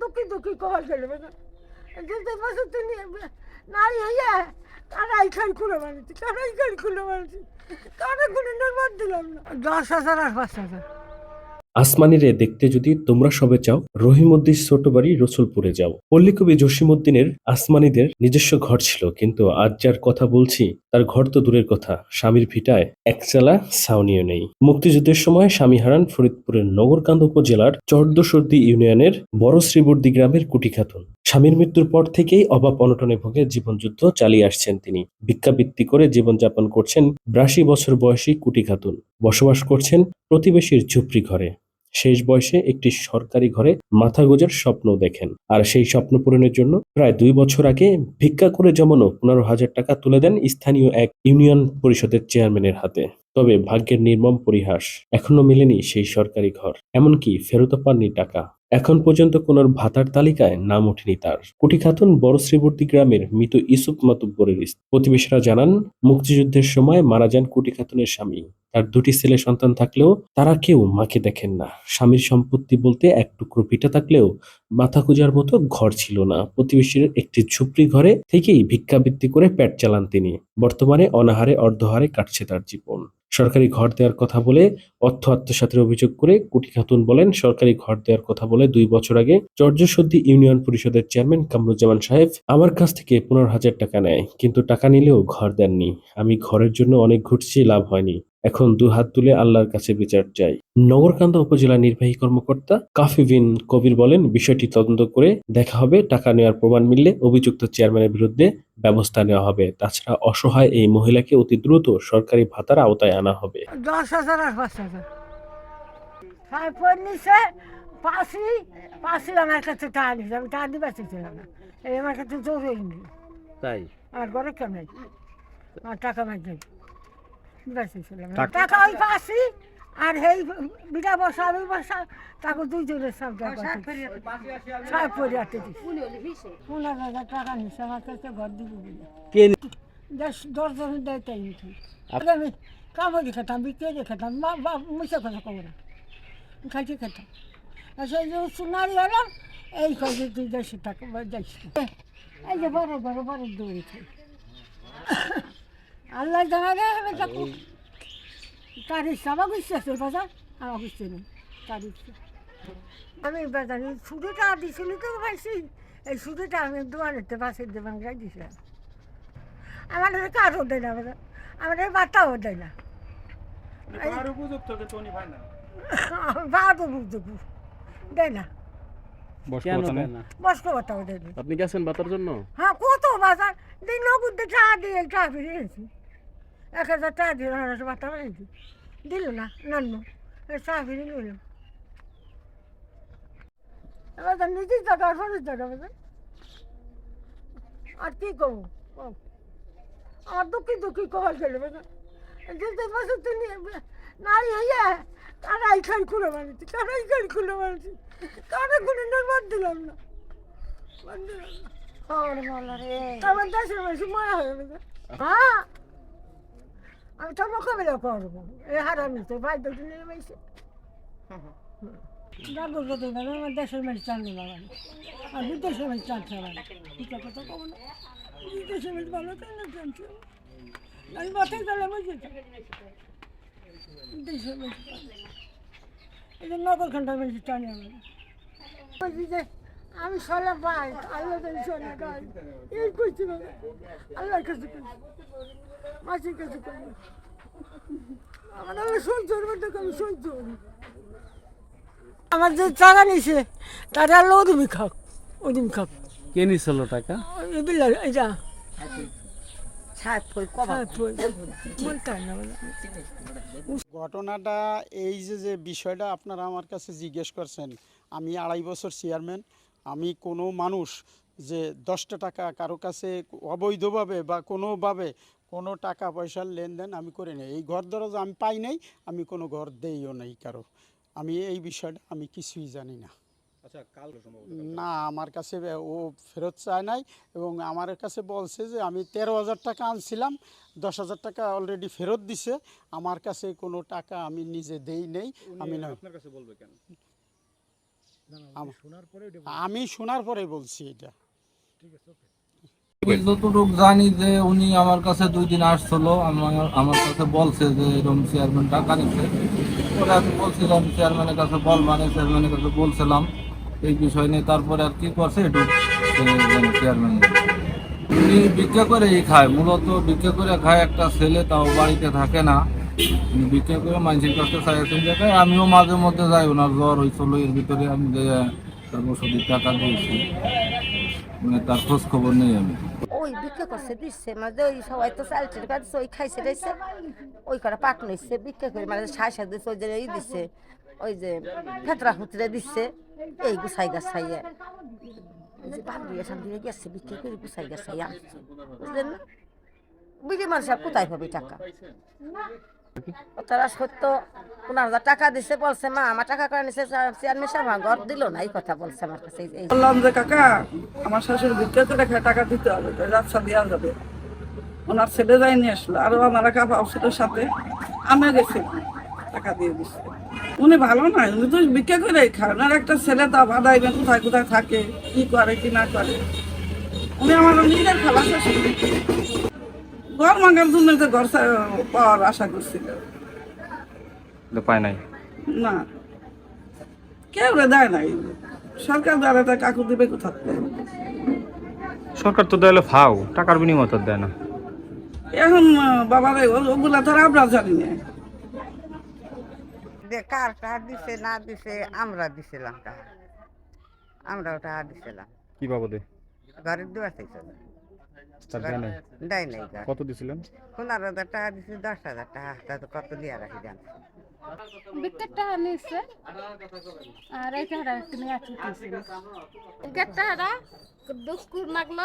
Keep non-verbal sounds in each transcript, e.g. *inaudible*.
দুঃখী দুঃখী কবার গেলে যেতে বছর তুমি নারী হইয়া কারাই খাই খুলে বানিয়েছি কারাই খাই খুলে বানিয়েছি কারা খুলে নির্বাদ দিলাম না? দশ হাজার আর পাঁচ হাজার। আসমানিরে দেখতে যদি তোমরা সবে চাও রহিমউদ্দিন ছোট বাড়ি রসুলপুরে যাও। পল্লীকবি জসিমউদ্দিনের আসমানিদের নিজস্ব ঘর ছিল, কিন্তু আজ যার কথা বলছি, তার ঘর তো দূরের কথা। স্বামীর ভিটায় একচালা ছাউনিও নেই। মুক্তিযুদ্ধের সময় স্বামী হারান ফরিদপুরের নগরকান্দ উপজেলার চর্দসর্দি ইউনিয়নের বড় শ্রীবর্দি গ্রামের কুটি খাতুন। স্বামীর মৃত্যুর পর থেকেই অভাব অনটনে ভোগে জীবনযুদ্ধ চালিয়ে আসছেন তিনি। ভিক্ষাবৃত্তি করে জীবনযাপন করছেন বিরাশি বছর বয়সী কুটি খাতুন। বসবাস করছেন প্রতিবেশীর ঝুপড়ি ঘরে। শেষ বয়সে একটি সরকারি ঘরে মাথা গোজার স্বপ্ন দেখেন। আর সেই স্বপ্ন পূরণের জন্য প্রায় দুই বছর আগে ভিক্ষা করে জমানো পনেরো হাজার টাকা তুলে দেন স্থানীয় এক ইউনিয়ন পরিষদের চেয়ারম্যানের হাতে। তবে ভাগ্যের নির্মম পরিহাস এখনও মেলেনি সেই সরকারি ঘর, এমনকি ফেরত পাননি টাকা। এখন পর্যন্ত কোন ভাতার তালিকায় নাম ওঠেনি তার। কুটি খাতুন বড় শ্রীবর্তী গ্রামের মৃত ইসুফ মাতুব্বরের প্রতিবেশীরা জানান, মুক্তিযুদ্ধের সময় মারা যান কুটি খাতুনের স্বামী। তার দুটি ছেলে সন্তান থাকলেও তারা কেউ মাকে দেখেন না। স্বামীর সম্পত্তি বলতে এক টুকরো পিঠা থাকলেও মাথা খুঁজার মতো ঘর ছিল না। প্রতিবেশীর একটি ঝুপড়ি ঘরে থেকেই ভিক্ষাবৃত্তি করে পেট চালান তিনি। বর্তমানে অনাহারে অর্ধহারে কাটছে তার জীবন। সরকারি ঘর দেওয়ার কথা বলে অর্থ আত্মসাতের অভিযোগ করে কুটি খাতুন বলেন, সরকারি ঘর দেওয়ার কথা বলে দুই বছর আগে চর্যসদ্ধি ইউনিয়ন পরিষদের চেয়ারম্যান কামরুজ্জামান সাহেব আমার কাছ থেকে পনেরো হাজার টাকা নেয়, কিন্তু টাকা নিলেও ঘর দেননি। আমি ঘরের জন্য অনেক ঘুরছি, লাভ হয়নি। এখন দু হাত তুলে আল্লাহর কাছে বিচার চাই। নগরকান্দা উপজেলা নির্বাহী কর্মকর্তা কাফিবিন কবির বলেন, বিষয়টি তদন্ত করে দেখা হবে, টাকা নেওয়ার প্রমাণ মিললে অভিযুক্ত চেয়ারম্যানের বিরুদ্ধে ব্যবস্থা নেওয়া হবে। তাছাড়া অসহায় এই মহিলাকে অতি দ্রুত সরকারি ভাতার আওতায় আনা হবে। দশ হাজার আর পাঁচ হাজার। আমার কাছে টাকা আমি টাকা দিতে পারছিলাম না। এই আমার কাছে জরুরি নেই। তাই? আর ঘরে কেউ নেই। টাকা মাই যাই টাকা ওই পাশি আর এই বিটা বসা আমি বসা তাকে দুইজনের সব সাহেব পরিয়াতে দিছি। পনেরো হাজার টাকা নিছে আমার কাছে ঘর দিব কে দশ দশজনের দেয় তাই আপ- আমি কামড়ি খেতাম বিক্রি খেতাম মা বা মুছে কথা কব না খাইতে খেতাম। সেই যে সোনারি হলাম এই কাজে তুই দেড়শো টাকা বা এই যে বড় বড় বড় দৌড়ি খাই। আল্লাহ জানা রে তার ইচ্ছা আমার ইচ্ছে আছে বাজার আমার ইচ্ছে নেই তার ইচ্ছে আমি বাজার শুধুটা দিছিল তো পাইছি এই শুধুটা আমি দোয়ানেতে পাশে দেবান গাই দিছিলাম। আমার কারও দেয় না বাজার আমাদের বার্তাও দেয় না। বুঝতে *laughs* দেয় না। আপনি গেছেন বাতার জন্য? হ্যাঁ কত বাজার? দিন নগদ দিয়ে টাকা দিয়ে টাকা ফিরিয়েছি এক হাজার টাকা দিয়ে হাজার বার্তা পেয়েছি দিল। না নান্ন চা ফিরে নিলাম এবার তো নিজের টাকা আর ফোনের টাকা আর কি করব? কও। আমার দুঃখী দুঃখী কবার গেলে বাজার যেতে বছর তুমি নারী হইয়া কারাই খাই খুলে মারছি কারাই খাই খুলে মারছি কারা কোনো নির্মাণ দিলাম না। বাদ দিলাম না। আমার দেশের মানুষ মারা হয়ে গেছে হ্যাঁ আমি তো মোকাবিলা করব। এ হারামি তো ভাই দুটো নিয়ে মেয়েছে যদি না আমার দেশের মানুষ চান না বাবা আর বিদেশের মানুষ চানছে আমার এটা কথা কব না। বিদেশের মানুষ ভালো কেন চানছে আমি মাথায় গেলে বুঝেছি বিদেশের মানুষ এই যে নগরখানটার মানুষ চানি আমার বলছি যে আমি সলে পাই আল্লাহ সলে পাই। এই করছি আল্লাহর কাছে করি মাসির কাছে আমার আল্লাহ সহ্যর মধ্যে আমি সহ্য আমার যে টাকা নিছে খাক ওদিন খাক। কে নিছিল টাকা? ঘটনাটা এই যে যে বিষয়টা আপনারা আমার কাছে জিজ্ঞেস করছেন আমি আড়াই বছর চেয়ারম্যান আমি কোনো মানুষ যে দশটা টাকা কারও কাছে অবৈধভাবে বা কোনোভাবে কোনো টাকা পয়সার লেনদেন আমি করি নাই। এই ঘর দরজা আমি পাই নাই আমি কোনো ঘর দেইও নাই কারও। আমি এই বিষয়টা আমি কিছুই জানি না। না আমার কাছে ও ফেরত চায় নাই এবং আমার কাছে বলছে যে আমি তেরো হাজার টাকা আনছিলাম দশ হাজার টাকা অলরেডি ফেরত দিছে আমার কাছে কোনো টাকা আমি নিজে দেই নেই আমি না আম- আমি শোনার পরে বলছি এটা। যতটুক জানি যে উনি আমার কাছে দুই দিন আসছিল আমার আমার কাছে বলছে যে এরকম চেয়ারম্যান টাকা নিচ্ছে ওরা আমি বলছিলাম চেয়ারম্যানের কাছে বল মানে চেয়ারম্যানের কাছে বলছিলাম এই বিষয় নিয়ে তারপরে আর কি করছে একটু চেয়ারম্যান উনি ভিক্ষা করেই খায় মূলত ভিক্ষা করে খায় একটা ছেলে তাও বাড়িতে থাকে না। উনি ভিক্ষা করে মানুষের কাছে চাইছেন জায়গায় আমিও মাঝে মধ্যে যাই ওনার জ্বর হয়েছিল এর ভিতরে আমি যে তার ওষুধের টাকা দিয়েছি। মানে তার খোঁজ খবর নেই আমি। ওই বিক্রি করছে, দিচ্ছে মানে ওই সবাই তো চাল চাল কাটছে ওই খাইছে টাইছে ওই করে পাক নিচ্ছে, বিক্রি করে মানে সাই সাই দিচ্ছে, ওই যে ই দিচ্ছে, ওই যে ফেতরা ফুতরে দিচ্ছে, এই গুছাই গাছাইয়ে। যে দিয়ে সামনে গেছে, বিক্রি করে গুছাই গাছাই বুঝলেন না? বুঝলি মানুষ আর কোথায় পাবে টাকা? তারা সত্য পনেরো টাকা দিছে বলছে মা, আমার টাকা করে নিছে চেয়ারম্যান সাহেব আমার ঘর দিল না, এই কথা বলছে আমার কাছে বললাম যে, কাকা, আমার শাশুড়ি করে খায় টাকা দিতে হবে তো রাস্তা দেওয়া যাবে। ওনার ছেলে যাই নিয়ে আসলো, আরও আমার একা ছিল সাথে, আমি গেছি, টাকা দিয়ে দিচ্ছে উনি ভালো নয় উনি তো ভিক্ষা করে খায়, ওনার একটা ছেলে তা বাদাইবে কোথায় কোথায় থাকে, কি করে, কি না করে। উনি আমার নিজের শাশুড়ি ঘর মাঙ্গার জন্য তো ঘর পাওয়ার আশা করছিল। পায় নাই? না। কেউ রে দেয় নাই। সরকার দ্বারা তা কাকু দিবে সরকার তো দেয় ফাও টাকার বিনিময় তো দেয় না। এখন বাবার ওগুলা তো আমরা জানি না। কার টাকা দিছে না দিছে আমরা দিছিলাম টাকা আমরাও টাকা দিছিলাম। কি বাবদে? দেয় নাই? কত দিছিলেন? পনেরো হাজার টাকা দিছে দশ হাজার টাকা। কত দিয়া রাখি জান? বিকেটটা নিচ্ছে আর এই টাকা কিনে আছে বিকেটটা দুঃখ লাগল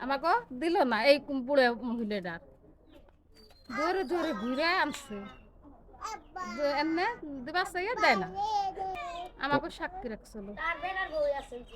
আমাকে দিল না এই বুড়ে মহিলাটার ধরে ধরে ঘুরে আনছে। এমনি দিবা চাইয়ে দেয় না। আমাকে সাক্ষী রাখছিল।